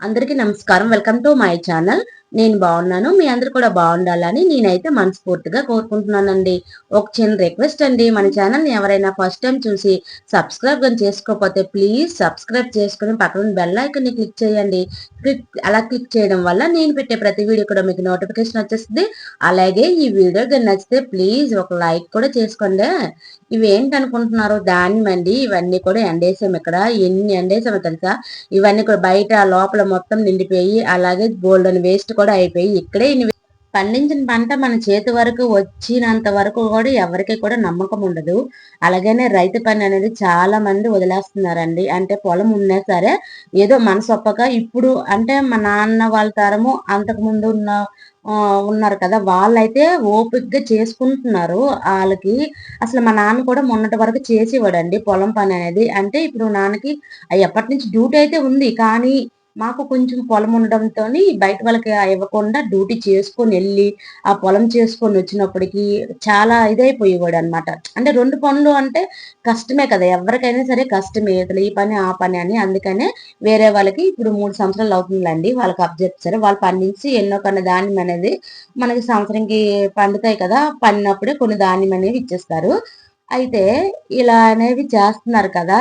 అందరికీ నమస్కారం. Welcome to my channel నేను బాగున్నాను మీ అందరు కూడా బాగుండాలని నేనైతే మనస్ఫూర్తిగా కోరుకుంటున్నానండి. ఒక చిన్న రిక్వెస్ట్ అండి మన ఛానల్ని ఎవరైనా ఫస్ట్ టైం చూసి సబ్స్క్రైబ్ కానీ చేసుకోకపోతే ప్లీజ్ సబ్స్క్రైబ్ చేసుకుని పక్కన బెల్ ఐకన్ని క్లిక్ చేయండి. క్లిక్ అలా క్లిక్ చేయడం వల్ల నేను పెట్టే ప్రతి వీడియో కూడా మీకు నోటిఫికేషన్ వచ్చేస్తుంది. అలాగే ఈ వీడియో కానీ నచ్చితే ప్లీజ్ ఒక లైక్ కూడా చేసుకోండి. ఇవి ఏంటనుకుంటున్నారు అండి ఇవన్నీ కూడా ఎండేసాం ఇక్కడ. ఎన్ని ఎండేసామో తెలుసా? ఇవన్నీ కూడా బయట లోపల మొత్తం నిండిపోయి అలాగే గోల్డెన్ వేస్ట్ కూడా అయిపోయి ఇక్కడే పండించిన పంట మన చేతి వరకు వచ్చినంత వరకు కూడా ఎవరికి కూడా నమ్మకం ఉండదు. అలాగనే రైతు పని అనేది చాలా మంది వదిలేస్తున్నారండి. అంటే పొలం ఉన్నా సరే ఏదో మనసొప్పక ఇప్పుడు అంటే మా నాన్న వాళ్ళ తరము అంతకు ముందు ఉన్న ఉన్నారు కదా వాళ్ళైతే ఓపిక్గా చేసుకుంటున్నారు. వాళ్ళకి అసలు మా నాన్న కూడా మొన్నటి వరకు చేసేవాడండి పొలం పని అనేది. అంటే ఇప్పుడు నాన్నకి ఎప్పటి నుంచి డ్యూటీ అయితే ఉంది. కానీ మాకు కొంచెం పొలం ఉండడంతో బయట వాళ్ళకి ఇవ్వకుండా డ్యూటీ చేసుకొని వెళ్ళి ఆ పొలం చేసుకొని వచ్చినప్పటికి చాలా ఇదైపోయేవాడు అనమాట అంటే రెండు పనులు అంటే కష్టమే కదా ఎవరికైనా సరే కష్టమే. ఈ పని ఆ పని అని. అందుకనే వేరే వాళ్ళకి ఇప్పుడు మూడు సంవత్సరాలు అవుతుందండి. వాళ్ళకి అబ్జెక్ట్ సరే వాళ్ళు పండించి ఎన్నో కొన్ని ధాన్యం అనేది మనకి సంవత్సరంకి పండుతాయి కదా. పండినప్పుడే కొన్ని ధాన్యం అనేవి ఇచ్చేస్తారు. అయితే ఇలా అనేవి చేస్తున్నారు కదా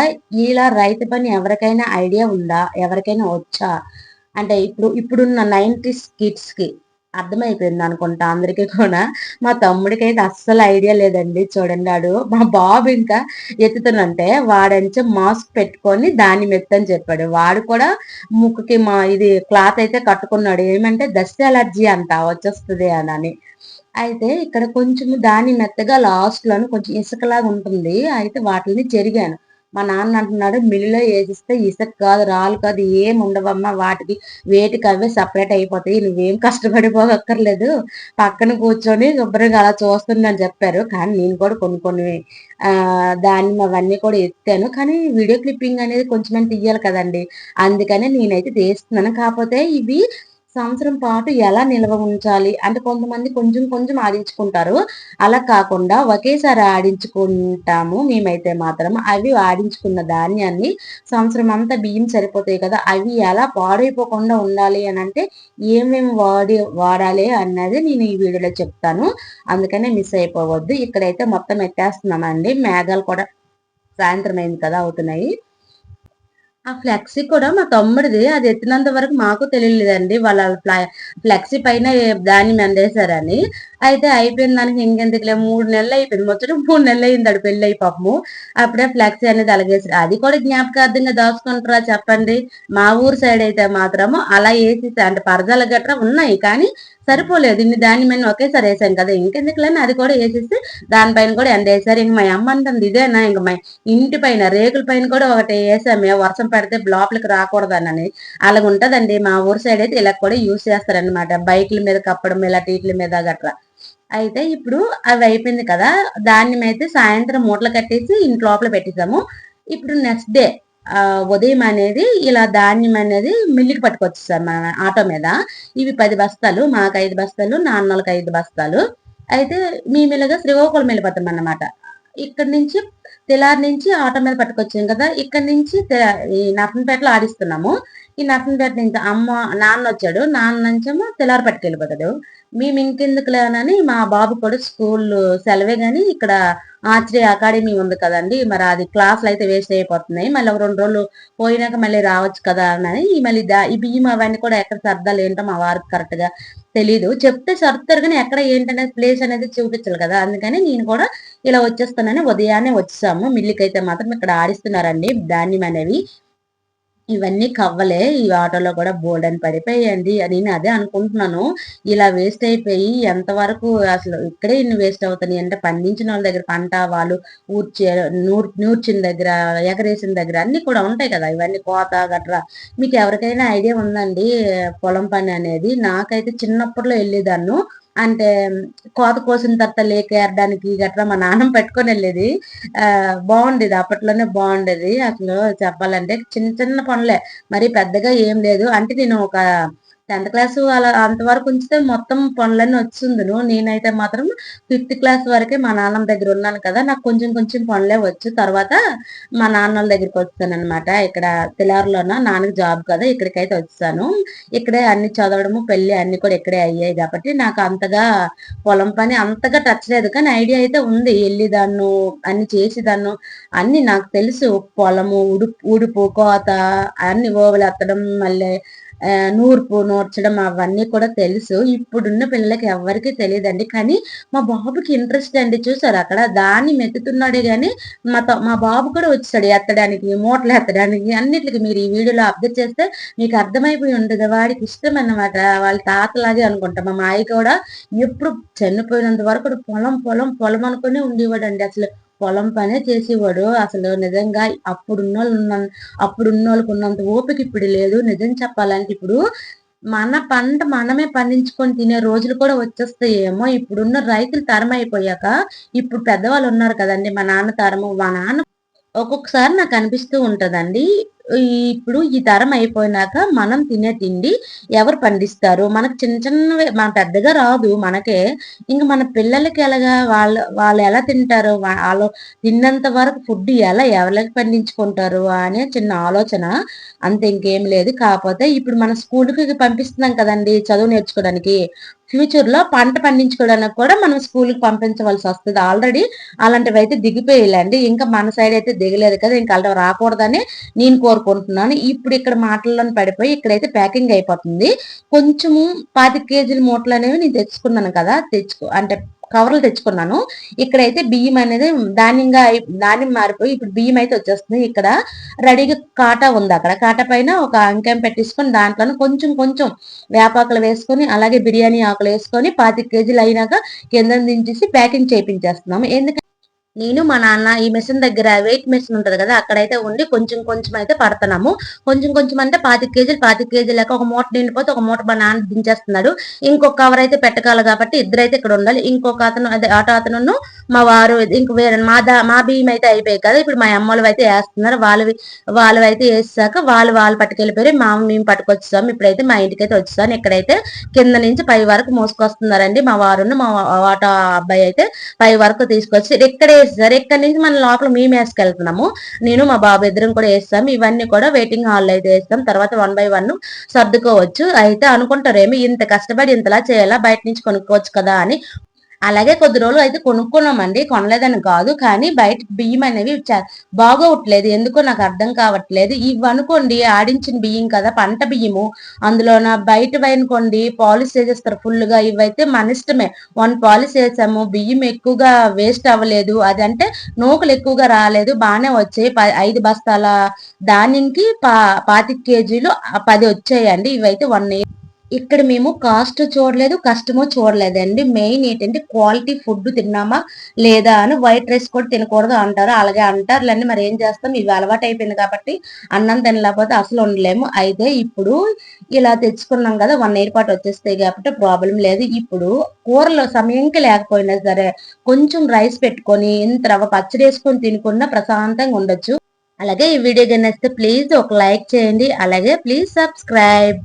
ఇలా రైతు పని ఎవరికైనా ఐడియా ఉందా? ఎవరికైనా వచ్చా? అంటే ఇప్పుడు ఇప్పుడున్న నైంటీస్ కిడ్స్కి అర్థమైపోయింది అనుకుంటా అందరికీ కూడా. మా తమ్ముడికి అయితే అస్సలు ఐడియా లేదండి. చూడండి వాడు మా బాబు ఇంకా ఎత్తుతున్నంటే వాడంచే మాస్క్ పెట్టుకొని దాన్ని మెత్తని చెప్పాడు. వాడు కూడా ముక్కుకి మా ఇది క్లాత్ అయితే కట్టుకున్నాడు. ఏమంటే దస్ట్ అలర్జీ అంట వచ్చేస్తుంది అని. అయితే ఇక్కడ కొంచెం దాని మెత్తగా లాస్ట్ లోను కొంచెం ఇసుకలాగా ఉంటుంది. అయితే వాటిని చెరిగాను మా నాన్న అంటున్నాడు మిల్లులో వేసిస్తే ఇసుక కాదు రాళ్ళు కాదు ఏం ఉండవమ్మా వాటికి. వేటికి అవే సపరేట్ అయిపోతాయి. నువ్వేం కష్టపడిపోకర్లేదు పక్కన కూర్చొని శుభ్రంగా అలా చూస్తుందని చెప్పారు. కానీ నేను కూడా కొన్ని కొన్ని దాన్ని అవన్నీ కూడా ఎత్తాను. కానీ వీడియో క్లిప్పింగ్ అనేది కొంచెం తీయాలి కదండి. అందుకనే నేనైతే తీస్తున్నాను. కాకపోతే ఇవి సంవత్సరం పాటు ఎలా నిల్వ ఉంచాలి? అంటే కొంతమంది కొంచెం కొంచెం ఆడించుకుంటారు. అలా కాకుండా ఒకేసారి ఆడించుకుంటాము. మేమైతే మాత్రం అవి ఆడించుకున్న ధాన్యాన్ని సంవత్సరం అంతా బియ్యం సరిపోతాయి కదా అవి ఎలా పాడైపోకుండా ఉండాలి అని అంటే ఏమేమి వాడి వాడాలి అన్నది నేను ఈ వీడియోలో చెప్తాను. అందుకనే మిస్ అయిపోవద్దు. ఇక్కడైతే మొత్తం ఎత్తేస్తున్నామండి. మేఘాలు కూడా సాయంత్రం అయింది కదా అవుతున్నాయి. ఆ ఫ్లెక్సీ కూడా మా తమ్ముడిది. అది ఎత్తినంత వరకు మాకు తెలియలేదండి. వాళ్ళ ఫ్లెక్సీ పైన దాన్ని మెందేశారని. అయితే అయిపోయిన దానికి ఇంకెందుకులే మూడు నెలలు అయిపోయింది. మొత్తం మూడు నెలలు అయింది అడు పెళ్ళి అయిపోము అప్పుడే ఫ్లెక్సీ అనేది అలగేసారు అది కూడా జ్ఞాపకార్థంగా దాచుకుంటారా చెప్పండి? మా ఊరు సైడ్ అయితే మాత్రము అలా వేసి అంటే పరదాలు గట్రా ఉన్నాయి. కానీ సరిపోలేదు. ఇన్ని దాని ఒకేసారి వేసాం కదా. ఇంకెందుకులని అది కూడా వేసేసి దానిపైన కూడా ఎండ వేసారు? ఇంక మా అమ్మ అంటుంది ఇదేనా? ఇంక మా ఇంటి పైన రేకుల పైన కూడా ఒకటి వేసామే వర్షం పడితే లోపలికి రాకూడదనని. అలాగ ఉంటదండి. మా ఊరు సైడ్ అయితే ఇలా కూడా యూజ్ చేస్తారనమాట బైక్ల మీద కప్పడం ఇలా టీట్ల మీద గట్రా. అయితే ఇప్పుడు అవి అయిపోయింది కదా. దాన్ని అయితే సాయంత్రం మూటలు కట్టేసి ఇంటి లోపల పెట్టేసాము ఇప్పుడు నెక్స్ట్ డే ఉదయం అనేది ఇలా ధాన్యం అనేది మిల్లికి పట్టుకొచ్చేసారు మన ఆటో మీద. ఇవి పది బస్తాలు మాకు ఐదు బస్తాలు నాన్నలకు ఐదు బస్తాలు. అయితే మేము ఇలాగా శ్రీగోకుళం వెళ్ళిపోతాం అన్నమాట. ఇక్కడ నుంచి తెలారి నుంచి ఆటో మీద పట్టుకొచ్చాం కదా ఇక్కడ నుంచి ఈ నఫన్పేటలో ఆడిస్తున్నాము. ఈ నఫన్పేట నుంచి అమ్మ నాన్న వచ్చాడు. నాన్న నుంచేమో తెలారి పట్టుకెళ్ళిపోతాడు మేము ఇంకెందుకు లేనని మా బాబు కూడా స్కూల్ సెలవే కానీ ఇక్కడ ఆర్చరీ అకాడమీ ఉంది కదండి. మరి అది క్లాసులు అయితే వేస్ట్ అయిపోతున్నాయి. మళ్ళీ ఒక రెండు రోజులు పోయినాక మళ్ళీ రావచ్చు కదా అని మళ్ళీ ఈ బియ్యం అవన్నీ కూడా ఎక్కడ సర్దాలు ఏంటో మా వారికి కరెక్ట్గా తెలీదు. చెప్తే సర్దుతారు కానీ ఎక్కడ ఏంటనే ప్లేస్ అనేది చూపించాలి కదా. అందుకని నేను కూడా ఇలా వచ్చేస్తానని ఉదయాన్నే వచ్చాము. మిల్లికి అయితే మాత్రం ఇక్కడ ఆడిస్తున్నారండి ధాన్యం అనేవి. ఇవన్నీ కవ్వలే ఈ ఆటోలో కూడా బోల్డ్ అని పడిపోయాయండి నేను అదే అనుకుంటున్నాను. ఇలా వేస్ట్ అయిపోయి ఎంతవరకు అసలు ఇక్కడే ఇన్ని వేస్ట్ అవుతున్నాయి అంటే పండించిన వాళ్ళ దగ్గర పంట వాళ్ళు ఊర్చే నూర్ నూర్చిన దగ్గర ఎగరేసిన దగ్గర అన్ని కూడా ఉంటాయి కదా. ఇవన్నీ కోత గట్రా. మీకు ఎవరికైనా ఐడియా ఉందండి? పొలం పని అనేది? నాకైతే చిన్నప్పట్లో వెళ్ళేదాన్ని. అంటే కోత కోసిన తర్వాత లేకేరడానికి గట్రా మా నాన్న పెట్టుకొని వెళ్ళేది. ఆ బాగుండేది. అప్పట్లోనే బాగుండేది. అసలు చెప్పాలంటే చిన్న చిన్న పనులే. మరి పెద్దగా ఏం లేదు. అంటే నేను ఒక టెన్త్ క్లాస్ అలా అంతవరకు ఉంచితే మొత్తం పనులన్నీ వచ్చిందును. నేనైతే మాత్రం ఫిఫ్త్ క్లాస్ వరకే మా నాన్నమ్మ దగ్గర ఉన్నాను కదా నాకు కొంచెం కొంచెం పనులే వచ్చు. తర్వాత మా నాన్న దగ్గరికి వచ్చాను అనమాట ఇక్కడ తెలారులోన నాన్నకి జాబ్ కదా ఇక్కడికైతే వచ్చాను. ఇక్కడే అన్ని చదవడము పెళ్ళి అన్ని కూడా ఇక్కడే అయ్యాయి కాబట్టి నాకు అంతగా పొలం పని అంతగా టచ్ లేదు. కానీ ఐడియా అయితే ఉంది. వెళ్ళిదాన్ను అన్ని చేసేదాన్ను అన్ని నాకు తెలుసు. పొలము ఉడుపు ఉడుపు కోత అన్ని ఓవలు ఎత్తడం మళ్ళీ నూర్పు నూర్చడం అవన్నీ కూడా తెలుసు. ఇప్పుడున్న పిల్లలకి ఎవరికి తెలియదండి. కానీ మా బాబుకి ఇంట్రెస్ట్ అండి. చూసారు? అక్కడ దాన్ని మెత్తుతున్నాడే గాని మా త- మా బాబు కూడా వచ్చాడు ఎత్తడానికి మూటలు ఎత్తడానికి. అన్నిటికి మీరు ఈ వీడియోలో అప్డేట్ చేస్తే మీకు అర్థమైపోయి ఉంటుంది. వాడికి ఇష్టం అన్నమాట. వాళ్ళ తాతలాగే అనుకుంటా. మా మాయ కూడా ఎప్పుడు చనిపోయినంత వరకు పొలం పొలం పొలం అనుకునే ఉండేవాడు అండి అసలు పొలం పనే చేసేవాడు. అసలు నిజంగా అప్పుడున్న వాళ్ళు అప్పుడున్న వాళ్ళకి ఉన్నంత ఓపిక ఇప్పుడు లేదు. నిజం చెప్పాలంటే ఇప్పుడు మన పంట మనమే పండించుకొని తినే రోజులు కూడా వచ్చేస్తాయేమో. ఇప్పుడున్న రైతులు తరం అయిపోయాక ఇప్పుడు పెద్దవాళ్ళు ఉన్నారు కదండి. మా నాన్న తరము మా నాన్న ఒక్కొక్కసారి నాకు అనిపిస్తూ ఉంటదండి. ఇప్పుడు ఈ తరం అయిపోయినాక మనం తినే తిండి ఎవరు పండిస్తారు? మనకు చిన్న చిన్నవి మన పెద్దగా రాదు మనకే. ఇంక మన పిల్లలకి ఎలాగా వాళ్ళు వాళ్ళు ఎలా తింటారు? వాళ్ళు తిన్నంత వరకు ఫుడ్ ఎలా ఎవరికి పండించుకుంటారు? అనే చిన్న ఆలోచన. అంత ఇంకేం లేదు. కాకపోతే ఇప్పుడు మన స్కూల్కి పంపిస్తున్నాం కదండి చదువు నేర్చుకోవడానికి. ఫ్యూచర్లో పంట పండించుకోవడానికి కూడా మనం స్కూల్కి పంపించవలసి వస్తుంది. ఆల్రెడీ అలాంటివి అయితే దిగిపోయాలండి ఇంకా మన సైడ్ అయితే దిగలేదు కదా ఇంకా అలా రాకూడదని నేను కోరుకుంటున్నాను. ఇప్పుడు ఇక్కడ మాటల్లో పడిపోయి ఇక్కడైతే ప్యాకింగ్ అయిపోతుంది. కొంచెము పాతి కేజీల మూటలు అనేవి నేను తెచ్చుకున్నాను కదా తెచ్చుకో అంటే కవర్లు తెచ్చుకున్నాను. ఇక్కడైతే బియ్యం అనేది ధాన్యంగా ధాన్యం మారిపోయి ఇప్పుడు బియ్యం అయితే వచ్చేస్తుంది. ఇక్కడ రెడీగా కాటా ఉంది అక్కడ. కాటా పైన ఒక అంకెం పెట్టేసుకొని దాంట్లో కొంచెం కొంచెం వేపాకులు వేసుకొని అలాగే బిర్యానీ ఆకులు వేసుకొని పాతి కేజీలు అయినాక కింద దించేసి ప్యాకింగ్ చేయించేస్తున్నాము ఎందుకంటే నేను మా నాన్న ఈ మెషిన్ దగ్గర వెయిట్ మెషిన్ ఉంటది కదా అక్కడైతే ఉండి కొంచెం కొంచెం అయితే పడుతున్నాము. కొంచెం కొంచెం అంటే పాతి కేజీలు పాతి కేజీలు లెక్క ఒక మూట నిండిపోతే ఒక మూట మా నాన్న దించేస్తున్నాడు. ఇంకొక కవర్ అయితే పెట్టకాలి కాబట్టి ఇద్దరైతే ఇక్కడ ఉండాలి. ఇంకొక అతను అదే ఆటో అతను మా వారు ఇంక వేరే మా దా మా బియ్యం అయితే అయిపోయాయి కదా. ఇప్పుడు మా అమ్మలు అయితే వేస్తున్నారు. వాళ్ళు వాళ్ళు అయితే వేసాక వాళ్ళు వాళ్ళు పట్టుకెళ్ళిపోయి మా మేము పట్టుకొచ్చాము ఇప్పుడైతే మా ఇంటికి అయితే వచ్చాను ఇక్కడైతే కింద నుంచి పై వరకు మోసుకొస్తున్నారండి మా వారును. మా వాటా అబ్బాయి అయితే పై వరకు తీసుకొచ్చి ఇక్కడ వేసేసారు. ఇక్కడ నుంచి మన లోపల మేము వేసుకెళ్తున్నాము. నేను మా బాబు ఇద్దరం కూడా వేస్తాం ఇవన్నీ కూడా వెయిటింగ్ హాల్లో అయితే వేస్తాం తర్వాత వన్ బై వన్ సర్దుకోవచ్చు. అయితే అనుకుంటారేమి ఇంత కష్టపడి ఇంతలా చేయాలా? బయట నుంచి కొనుక్కోవచ్చు కదా అని అలాగే కొద్ది రోజులు అయితే కొనుక్కున్నామండి. కొనలేదని కాదు. కానీ బయట బియ్యం అనేవి చ- బాగోవట్లేదు ఎందుకో నాకు అర్థం కావట్లేదు. ఇవి అనుకోండి ఆడించిన బియ్యం కదా పంట బియ్యము. అందులోన బయట అనుకోండి పాలిష్ చేసేస్తారు ఫుల్గా ఇవైతే మన ఇష్టమే. వన్ పాలిష్ చేసాము బియ్యం ఎక్కువగా వేస్ట్ అవ్వలేదు. అది అంటే నూకలు ఎక్కువగా రాలేదు. బాగానే వచ్చాయి. ఐదు బస్తాల ధాన్యంకి పా పాతిక కేజీలు పది వచ్చాయండి. ఇవైతే వన్ ఇయర్ ఇక్కడ మేము కాస్ట్ చూడలేదు కష్టమో చూడలేదండి మెయిన్ ఏంటంటే క్వాలిటీ ఫుడ్ తిన్నామా లేదా అని వైట్ రైస్ కూడా తినకూడదు అంటారు. అలాగే అంటారు లేని మరి ఏం చేస్తాం? ఇవి అలవాటు అయిపోయింది కాబట్టి అన్నం తినలేకపోతే అసలు ఉండలేము. అయితే ఇప్పుడు ఇలా తెచ్చుకున్నాం కదా వన్ ఇయర్ పాటు వచ్చేస్తాయి కాబట్టి ప్రాబ్లం లేదు. ఇప్పుడు కూరలో సమయంకి లేకపోయినా సరే కొంచెం రైస్ పెట్టుకొని ఇంత రవ్వ పచ్చడి వేసుకొని తినుకున్నా ప్రశాంతంగా ఉండొచ్చు. అలాగే ఈ వీడియో కనిస్తే ప్లీజ్ ఒక లైక్ చేయండి. అలాగే ప్లీజ్ సబ్స్క్రైబ్